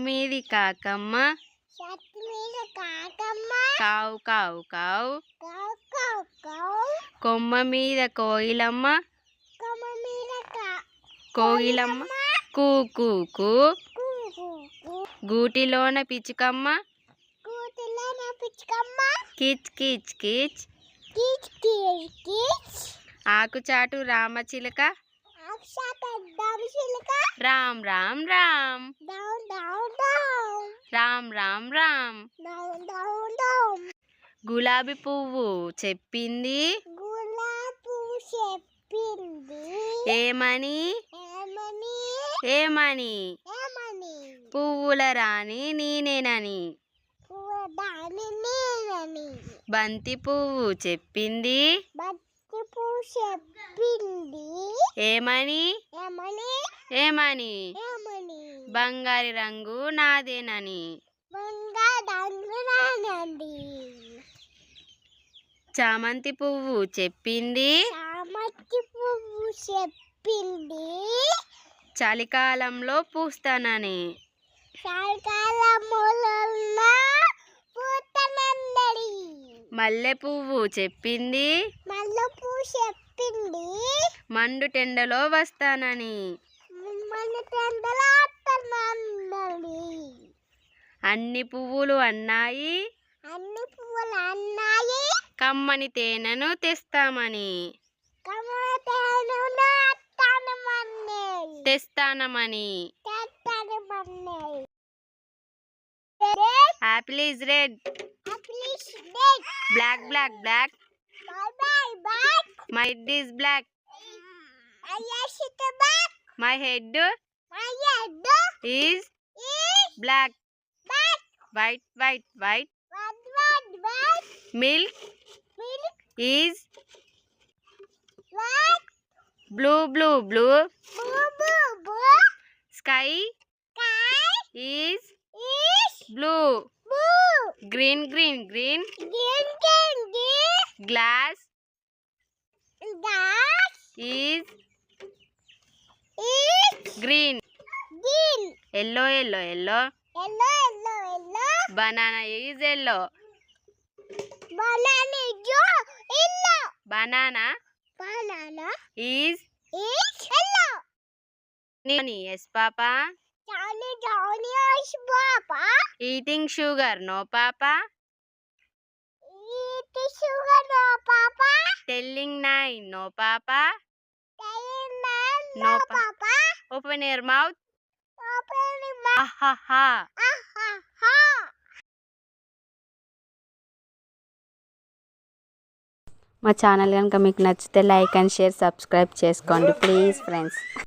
మీది కాకమ్మ. కావు కావు కావు. కొమ్మ మీద కోయిలమ్మ. కోయిలమ్మ. కూ. కూ కూ. గూటిలోన పిచ్చుకమ్మ. కిచ్ కిచ్ కిచ్. కీచ్ కీచ్ కీచ్. ఆకుచాటు రామచిలుక రామ్ రామ్. రామ్ రామ్ రామ్. గులాబీ పువ్వు చెప్పింది. ఏమని? ఏమని? పువ్వుల రాణి నేనేనని. బంతి పువ్వు చెప్పింది. ఏమని? ఏమని? ఏమని? ఏమని? బంగారు రంగు నాదేనని. చామంతి పువ్వు చెప్పింది. చామతి పువ్వు చెప్పింది. చలికాలంలో పూస్తానని. మల్లె పువ్వు చెప్పింది. మల్ల పూ చెప్పింది. మండు టెండలో వస్తానని. మన తండలాటనందడి అన్ని పువ్వులు అన్నాయి. అన్ని పువ్వులు అన్నాయి. కమ్మని తేనెను తెస్తామని. తెస్తానమని. Apple red black black black my is black my head is black White, white, white. White, white, white. Milk. Milk. Is. White. Blue, blue, blue. Blue, blue, blue. Sky. Sky. Is. Is. Blue. Blue. Green, green, green. Green, green, green. Glass. Glass. Is. Is. Green. Green. Yellow, yellow, yellow. Yellow, yellow. Banana is yellow. Banana is yellow. Banana. Banana is is yellow. Johnny, yes, Papa. Johnny, Johnny, yes, Papa. Eating sugar, no, Papa. Eating sugar, no, Papa. Telling nine, no, Papa. Telling nine, no, no Papa. Open your mouth. Open your mouth. Ah, ha ha ha. మా channel కనుక మీకు నచ్చితే like and share subscribe చేసుకోండి. Please friends.